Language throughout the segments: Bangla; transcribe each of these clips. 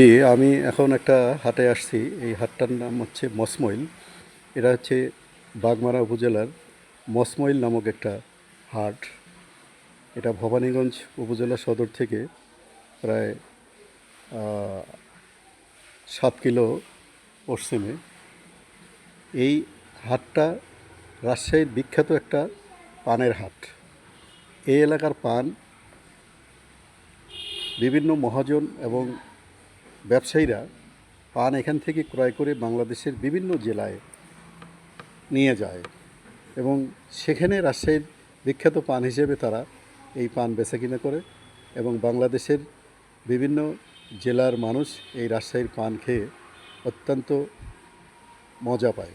জি, আমি এখন একটা হাটে আসছি। এই হাটটার নাম হচ্ছে মসমইল। এটা হচ্ছে বাগমারা উপজেলার মসমইল নামক একটা হাট। এটা ভবানীগঞ্জ উপজেলা সদর থেকে প্রায় সাত কিলো পশ্চিমে। এই হাটটা রাজশাহীর বিখ্যাত একটা পানের হাট। এই এলাকার পান বিভিন্ন মহাজন এবং ব্যবসায়ীরা পান এখান থেকে ক্রয় করে বাংলাদেশের বিভিন্ন জেলায় নিয়ে যায় এবং সেখানে রাজশাহীর বিখ্যাত পান হিসেবে তারা এই পান বেচা কিনা করে এবং বাংলাদেশের বিভিন্ন জেলার মানুষ এই রাজশাহীর পান খেয়ে অত্যন্ত মজা পায়।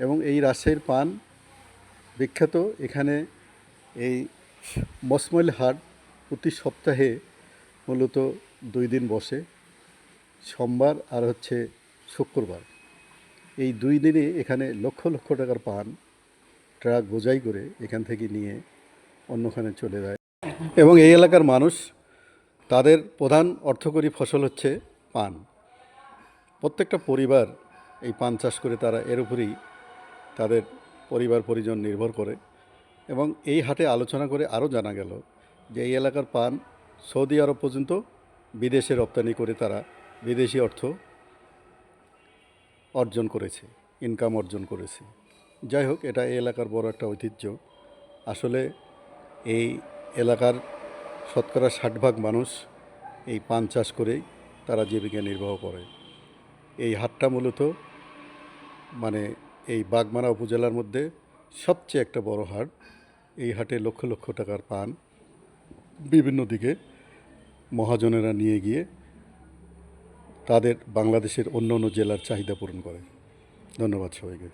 এবং এই রাজশাহীর পান বিখ্যাত এখানে এই মসমইল হাট প্রতি সপ্তাহে মূলত দুই দিন বসে। সোমবার আর হচ্ছে শুক্রবার। এই দুই দিনে এখানে লক্ষ লক্ষ টাকার পান। ট্রাক বোঝাই করে এখান থেকে নিয়ে অন্যখানে চলে যায়। এবং এই এলাকার মানুষ তাদের প্রধান অর্থকরী ফসল হচ্ছে পান। প্রত্যেকটা পরিবার এই পান চাষ করে তারা এর উপরেই তাদের পরিবার পরিজন নির্ভর করে। এবং এই হাটে আলোচনা করে আরও জানা গেল যে এই এলাকার পান সৌদি আরব পর্যন্ত বিদেশে রপ্তানি করে তারা বিদেশি অর্থ অর্জন করেছে ইনকাম অর্জন করেছে। যাই হোক, এটা এই এলাকার বড় একটা ঐতিহ্য। আসলে এই এলাকার শতকরা ষাট ভাগ মানুষ এই পান চাষ করেই তারা জীবিকা নির্বাহ করে। এই হাটটা মূলত মানে এই বাগমারা উপজেলার মধ্যে সবচেয়ে একটা বড় হাট। এই হাটে লক্ষ লক্ষ টাকার পান। বিভিন্ন দিকে মহাজনেরা নিয়ে গিয়ে তাদের বাংলাদেশের অন্য অন্য জেলার চাহিদা পূরণ করে। ধন্যবাদ সবাইকে।